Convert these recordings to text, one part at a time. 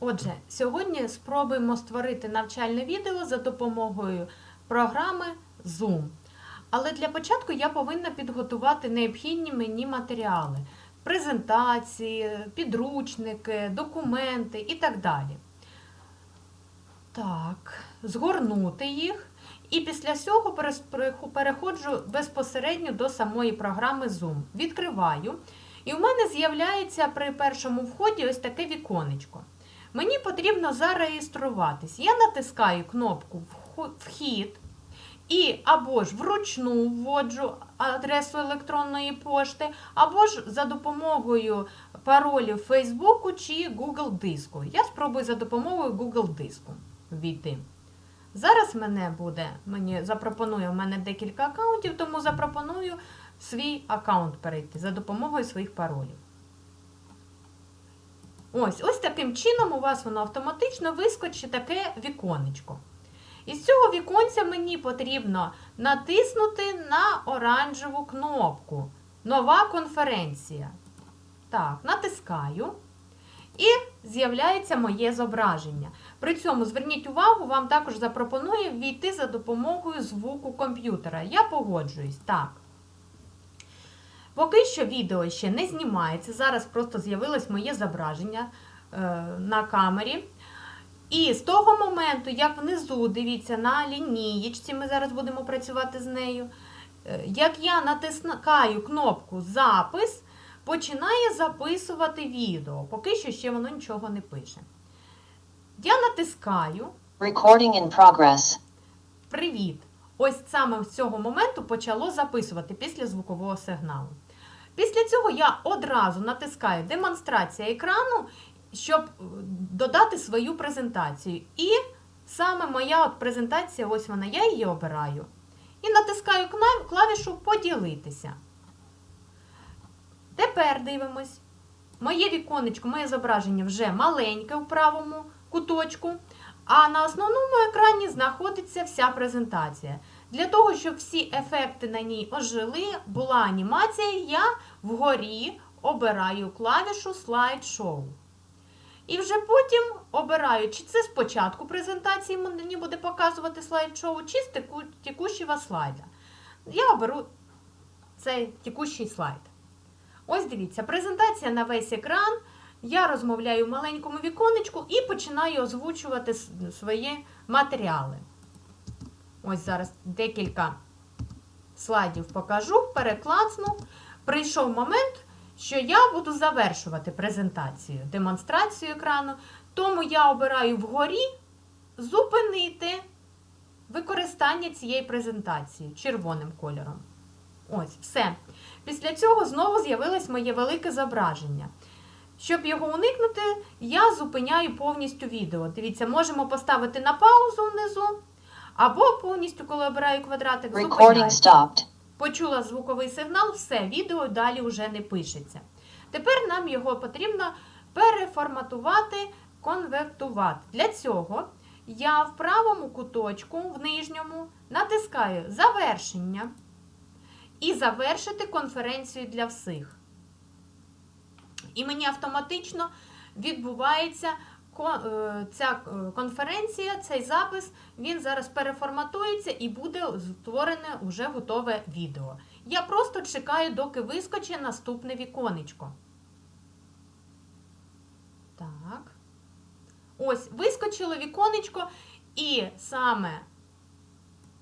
Отже, сьогодні спробуємо створити навчальне відео за допомогою програми Zoom. Але для початку я повинна підготувати необхідні мені матеріали: презентації, підручники, документи і так далі. Так, згорнути їх. І після цього переходжу безпосередньо до самої програми Zoom. Відкриваю. І у мене з'являється при першому вході ось таке віконечко. Мені потрібно зареєструватись. Я натискаю кнопку Вхід і або ж вручну вводжу адресу електронної пошти, або ж за допомогою паролів Фейсбуку чи Google диску. Я спробую за допомогою Google диску ввійти. Зараз мене буде, мені запропонує, у мене декілька аккаунтів, тому запропоную свій аккаунт перейти за допомогою своїх паролів. Ось, ось таким чином у вас воно автоматично вискочить таке віконечко. Із цього віконця мені потрібно натиснути на оранжеву кнопку Нова конференція. Так, натискаю. І з'являється моє зображення. При цьому зверніть увагу, вам також запропонує ввійти за допомогою звуку комп'ютера. Я погоджуюсь. Так. Поки що відео ще не знімається. Зараз просто з'явилось моє зображення е, на камері. І з того моменту, як внизу, дивіться, на лінієчці, ми зараз будемо працювати з нею. е, Як я натискаю кнопку Запис, починає записувати відео. Поки що ще воно нічого не пише. Я натискаю Recording in progress. Привіт! Ось саме з цього моменту почало записувати після звукового сигналу. Після цього я одразу натискаю демонстрація екрану, щоб е, додати свою презентацію. І саме моя от презентація, ось вона, я її обираю. І натискаю клавішу Поділитися. Тепер дивимось. Моє віконечко, моє зображення вже маленьке у правому куточку, а на основному екрані знаходиться вся презентація. Для того, щоб всі ефекти на ній ожили, була анімація, я вгорі обираю клавішу слайд-шоу. І вже потім обираю, чи це спочатку презентації мені буде показувати слайд-шоу, чи з теку- текущого слайда. Я оберу цей текущий слайд. Ось дивіться, презентація на весь екран. Я розмовляю в маленькому віконечку і починаю озвучувати свої матеріали. Ось зараз декілька слайдів покажу, переклацну. Прийшов момент, що я буду завершувати презентацію, демонстрацію екрану. Тому я обираю вгорі зупинити використання цієї презентації червоним кольором. Ось, все. Після цього знову з'явилось моє велике зображення. Щоб його уникнути, я зупиняю повністю відео. Дивіться, можемо поставити на паузу внизу, або повністю, коли обираю квадратик, зупиняю. Почула звуковий сигнал, все, відео далі вже не пишеться. Тепер нам його потрібно переформатувати, конвертувати. Для цього я в правому куточку, в нижньому, натискаю Завершення і завершити конференцію для всіх. І мені автоматично відбувається ця е, конференція, цей запис, він зараз переформатується і буде створене вже готове відео. Я просто чекаю, доки вискочить наступне віконечко. Так. Ось, вискочило віконечко, і саме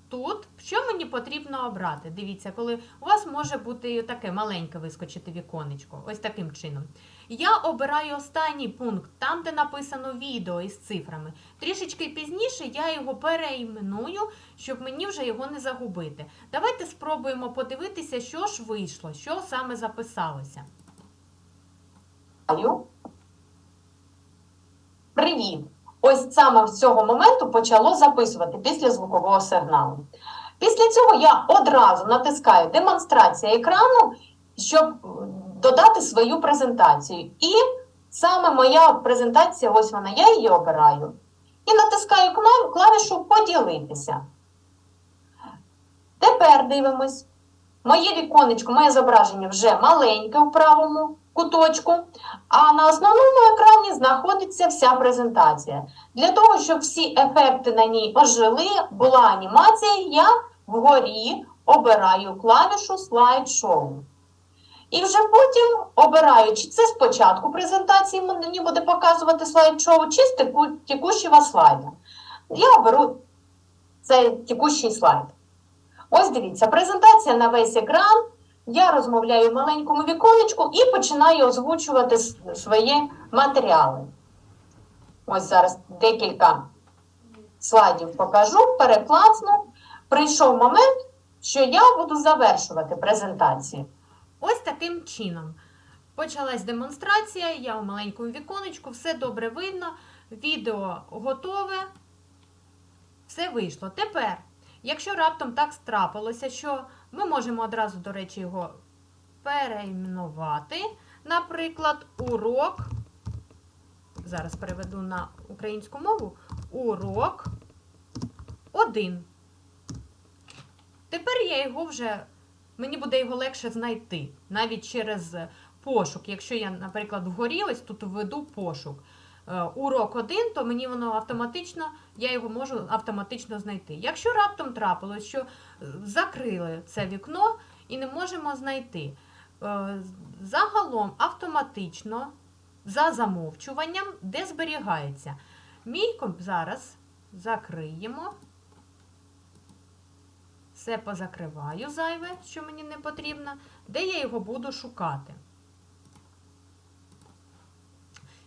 тут, що мені потрібно обрати? Дивіться, коли у вас може бути таке маленьке вискочити віконечко, ось таким чином. Я обираю останній пункт, там, де написано відео із цифрами. Трішечки пізніше я його переіменую, щоб мені вже його не загубити. Давайте спробуємо подивитися, що ж вийшло, що саме записалося. Привіт! Ось саме з цього моменту почало записувати після звукового сигналу. Після цього я одразу натискаю демонстрація екрану, щоб е, додати свою презентацію. І саме моя презентація, ось вона, я її обираю. І натискаю клавішу Поділитися. Тепер дивимось. Моє віконечко, моє зображення вже маленьке у правому куточку, а на основному екрані знаходиться вся презентація. Для того, щоб всі ефекти на ній ожили, була анімація, я вгорі обираю клавішу слайд-шоу. І вже потім обираю, чи це спочатку презентації мені буде показувати слайд-шоу, чи з текущого слайда. Я оберу цей текущий слайд. Ось дивіться, презентація на весь екран. Я розмовляю в маленькому віконечку і починаю озвучувати свої матеріали. Ось зараз декілька слайдів покажу, переклацну. Прийшов момент, що я буду завершувати презентацію. Ось таким чином. Почалась демонстрація, я у маленькому віконечку, все добре видно, відео готове, все вийшло. Тепер, якщо раптом так трапилося, що ми можемо одразу, до речі, його перейменувати. Наприклад, урок. Зараз переведу на українську мову. Урок 1. Тепер я його вже, мені буде його легше знайти, навіть через пошук. Якщо я, наприклад, вгорі ось тут введу пошук. Е, Урок 1, то мені воно автоматично, я його можу автоматично знайти. Якщо раптом трапилось, що е, закрили це вікно і не можемо знайти, е, загалом автоматично за замовчуванням, де зберігається. Мій комп зараз закриємо. Все позакриваю зайве, що мені не потрібно, де я його буду шукати.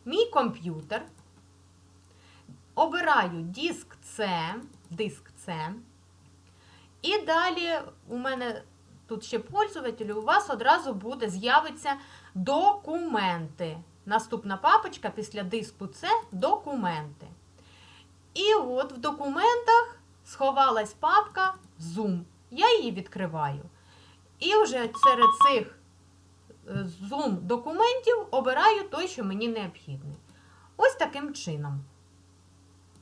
Мій комп'ютер. Обираю диск C, диск C. І далі у мене тут ще пользователь, у вас одразу буде з'явиться документи. Наступна папочка після диску C документи. І от в документах сховалась папка Zoom. Я її відкриваю. І вже серед цих Zoom документів обираю той, що мені необхідний. Ось таким чином.